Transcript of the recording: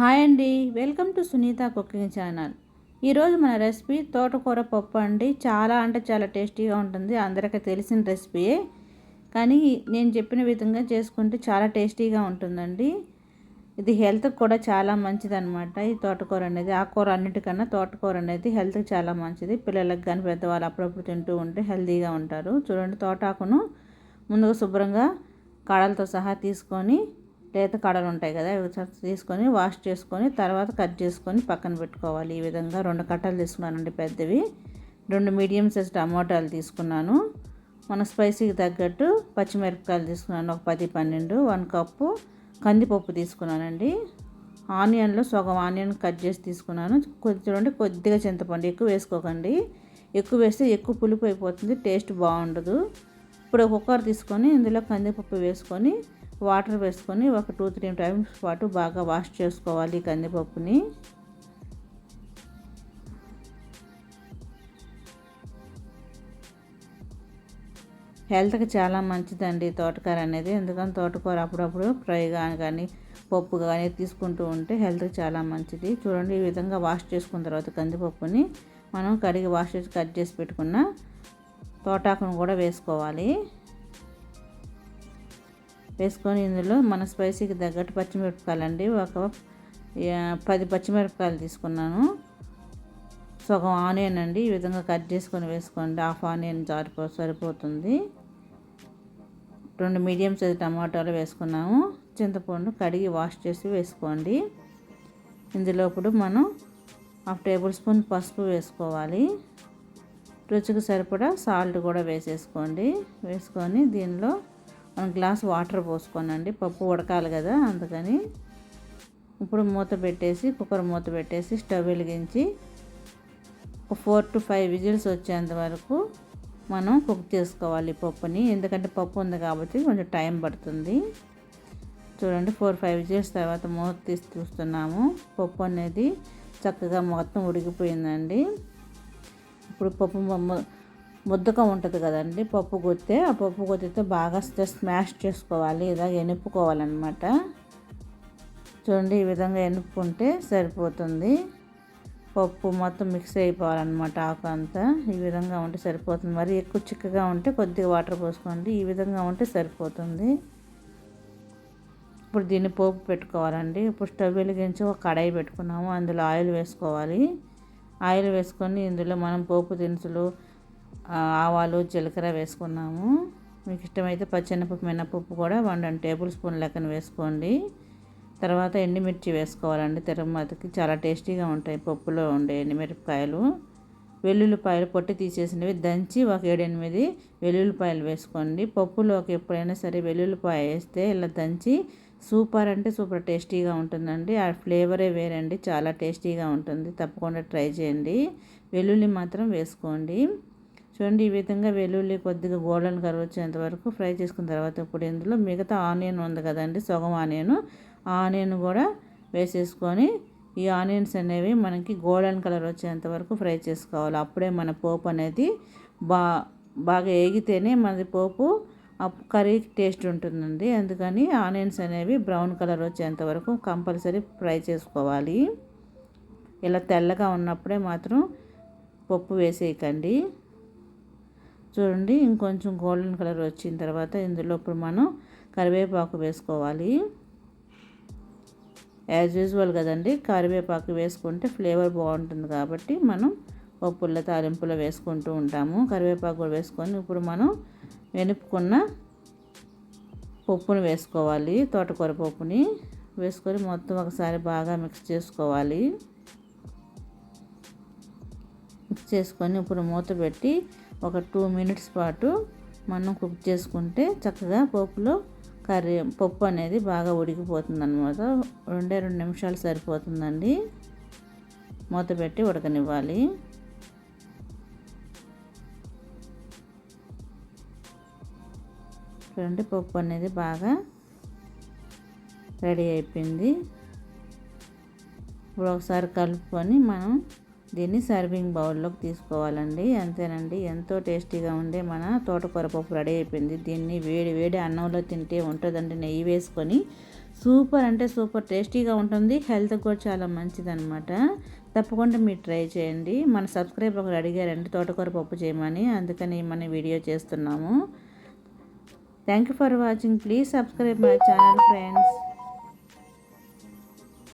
Hi అండి. Welcome to Sunita cooking channel. ఈరోజు మన రెసిపీ తోటకూర పప్పు అండి. చాలా అంటే చాలా టేస్టీగా ఉంటుంది. అందరికీ తెలిసిన రెసిపీయే కానీ నేను చెప్పిన విధంగా చేసుకుంటే చాలా టేస్టీగా ఉంటుందండి. ఇది హెల్త్కి కూడా చాలా మంచిదన్నమాట. ఈ తోటకూర అనేది ఆకుకూర అన్నిటికన్నా తోటకూర అనేది హెల్త్కి చాలా మంచిది. పిల్లలకు కానీ పెద్దవాళ్ళు అప్పుడప్పుడు తింటూ ఉంటే హెల్తీగా ఉంటారు. చూడండి తోటాకును ముందుగా శుభ్రంగా కాడలతో సహా తీసుకొని లేత కడలు ఉంటాయి కదా ఇవి తీసుకొని వాష్ చేసుకొని తర్వాత కట్ చేసుకొని పక్కన పెట్టుకోవాలి. ఈ విధంగా రెండు కట్టలు తీసుకున్నానండి పెద్దవి. రెండు మీడియం సైజ్ టమాటాలు తీసుకున్నాను. మన స్పైసీకి తగ్గట్టు పచ్చిమిరపకాయలు తీసుకున్నాను. ఒక పది పన్నెండు వన్ కప్పు కందిపప్పు తీసుకున్నానండి. ఆనియన్లో సగం ఆనియన్ కట్ చేసి తీసుకున్నాను. కొద్ది చూడండి కొద్దిగా చింతపండు ఎక్కువ వేసుకోకండి. ఎక్కువ వేస్తే ఎక్కువ పులుపు అయిపోతుంది టేస్ట్ బాగుండదు. ఇప్పుడు కుక్కర్ తీసుకొని ఇందులో కందిపప్పు వేసుకొని వాటర్ వేసుకొని ఒక టూ త్రీ టైమ్స్ పాటు బాగా వాష్ చేసుకోవాలి కందిపప్పుని. హెల్త్కి చాలా మంచిదండి తోటకూర అనేది. ఎందుకంటే తోటకూర అప్పుడప్పుడు ఫ్రై కానీ పప్పు కానీ తీసుకుంటూ ఉంటే హెల్త్కి చాలా మంచిది. చూడండి ఈ విధంగా వాష్ చేసుకున్న తర్వాత కందిపప్పుని మనం కడిగి వాష్ చేసి కట్ చేసి పెట్టుకున్న తోటాకును కూడా వేసుకోవాలి. వేసుకొని ఇందులో మన స్పైసీకి తగ్గట్టు పచ్చిమిరపకాయలు అండి ఒక పది పచ్చిమిరపకాయలు తీసుకున్నాను. సగం ఆనియన్ అండి. ఈ విధంగా కట్ చేసుకొని వేసుకోండి. హాఫ్ ఆనియన్ జారిపో సరిపోతుంది. రెండు మీడియం సైజ్ టమాటాలు వేసుకున్నాము. చింతపండు కడిగి వాష్ చేసి వేసుకోండి. ఇందులో ఇప్పుడు మనం హాఫ్ టేబుల్ స్పూన్ పసుపు వేసుకోవాలి. రుచికి సరిపడా సాల్ట్ కూడా వేసేసుకోండి. వేసుకొని దీనిలో వన్ గ్లాస్ వాటర్ పోసుకోనండి. పప్పు ఉడకాలి కదా అందుకని ఇప్పుడు మూత పెట్టేసి కుక్కర్ మూత పెట్టేసి స్టవ్ వెలిగించి ఒక ఫోర్ టు ఫైవ్ విజిల్స్ వచ్చేంత వరకు మనం కుక్ చేసుకోవాలి పప్పుని. ఎందుకంటే పప్పు ఉంది కాబట్టి కొంచెం టైం పడుతుంది. చూడండి ఫోర్ ఫైవ్ విజిల్స్ తర్వాత మూత తీసి చూస్తున్నాము. పప్పు అనేది చక్కగా మొత్తం ఉడికిపోయిందండి. ఇప్పుడు పప్పు ముద్దగా ఉంటుంది కదండి. పప్పు కొత్తే ఆ పప్పు కొత్తితో బాగా స్మాష్ చేసుకోవాలి. ఇలాగ ఎనుపుకోవాలన్నమాట. చూడండి ఈ విధంగా ఎనుపుకుంటే సరిపోతుంది. పప్పు మొత్తం మిక్స్ అయిపోవాలన్నమాట ఆకు అంతా. ఈ విధంగా ఉంటే సరిపోతుంది. మరి ఎక్కువ చిక్కగా ఉంటే కొద్దిగా వాటర్ పోసుకోండి. ఈ విధంగా ఉంటే సరిపోతుంది. ఇప్పుడు దీన్ని పోపు పెట్టుకోవాలండి. ఇప్పుడు స్టవ్ వెలిగించి ఒక కడాయి పెట్టుకున్నాము. అందులో ఆయిల్ వేసుకోవాలి. ఆయిల్ వేసుకొని ఇందులో మనం పోపు దినుసులు ఆవాలు జీలకర్ర వేసుకున్నాము. మీకు ఇష్టమైతే పచ్చెనపప్పు మినపప్పు కూడా వన్ టేబుల్ స్పూన్ లెక్కన వేసుకోండి. తర్వాత ఎండుమిర్చి వేసుకోవాలండి. తిరుమతికి చాలా టేస్టీగా ఉంటాయి పప్పులో ఉండే ఎండుమిరపకాయలు. వెల్లుల్లిపాయలు పొట్టి తీసేసినవి దంచి ఒక ఏడెనిమిది వెల్లుల్లిపాయలు వేసుకోండి. పప్పులోకి ఎప్పుడైనా సరే వెల్లుల్లిపాయ వేస్తే ఇలా దంచి సూపర్ అంటే సూపర్ టేస్టీగా ఉంటుందండి. ఆ ఫ్లేవరే వేరండి. చాలా టేస్టీగా ఉంటుంది. తప్పకుండా ట్రై చేయండి. వెల్లుల్లి మాత్రం వేసుకోండి. చూడండి ఈ విధంగా వెల్లుల్లి కొద్దిగా గోల్డెన్ కలర్ వచ్చేంత వరకు ఫ్రై చేసుకున్న తర్వాత ఇప్పుడు ఇందులో మిగతా ఆనియన్ ఉంది కదండి సగం ఆనియన్. ఆనియన్ కూడా వేసేసుకొని ఈ ఆనియన్స్ అనేవి మనకి గోల్డెన్ కలర్ వచ్చేంత వరకు ఫ్రై చేసుకోవాలి. అప్పుడే మన పోపు అనేది బా బాగా ఏగితేనే మనది పోపు కర్రీ టేస్ట్ ఉంటుందండి. అందుకని ఆనియన్స్ అనేవి బ్రౌన్ కలర్ వచ్చేంత వరకు కంపల్సరీ ఫ్రై చేసుకోవాలి. ఇలా తెల్లగా ఉన్నప్పుడే మాత్రం పప్పు వేసేయకండి. చూడండి ఇంకొంచెం గోల్డెన్ కలర్ వచ్చిన తర్వాత ఇందులో ఇప్పుడు మనం కరివేపాకు వేసుకోవాలి. యాజ్ యూజువల్ కదండి కరివేపాకు వేసుకుంటే ఫ్లేవర్ బాగుంటుంది కాబట్టి మనం పప్పుల తాలింపులో వేసుకుంటూ ఉంటాము. కరివేపాకు వేసుకొని ఇప్పుడు మనం వెనుపుకున్న పప్పును వేసుకోవాలి తోటకూర పప్పుని వేసుకొని మొత్తం ఒకసారి బాగా మిక్స్ చేసుకోవాలి. మిక్స్ చేసుకొని ఇప్పుడు మూత పెట్టి ఒక టూ మినిట్స్ పాటు మనం కుక్ చేసుకుంటే చక్కగా పప్పులో కర్రీ పప్పు అనేది బాగా ఉడికిపోతుంది అనమాట రెండే రెండు నిమిషాలు సరిపోతుందండి. మూత పెట్టి ఉడకనివ్వాలి. చూడండి పప్పు అనేది బాగా రెడీ అయిపోయింది. ఇప్పుడు ఒకసారి కలుపుకొని మనం దీన్ని సర్వింగ్ బౌల్లోకి తీసుకోవాలండి. అంతేనండి ఎంతో టేస్టీగా ఉండే మన తోటకూర పప్పు రెడీ అయిపోయింది. దీన్ని వేడి వేడి అన్నంలో తింటే ఉంటుందండి నెయ్యి వేసుకొని. సూపర్ అంటే సూపర్ టేస్టీగా ఉంటుంది. హెల్త్ కూడా చాలా మంచిదన్నమాట. తప్పకుండా మీరు ట్రై చేయండి. మన సబ్స్క్రైబర్ ఒకరు అడిగారండి తోటకూర పప్పు చేయమని. అందుకని మన వీడియో చేస్తున్నాము. Thank you for watching. Please subscribe my channel friends.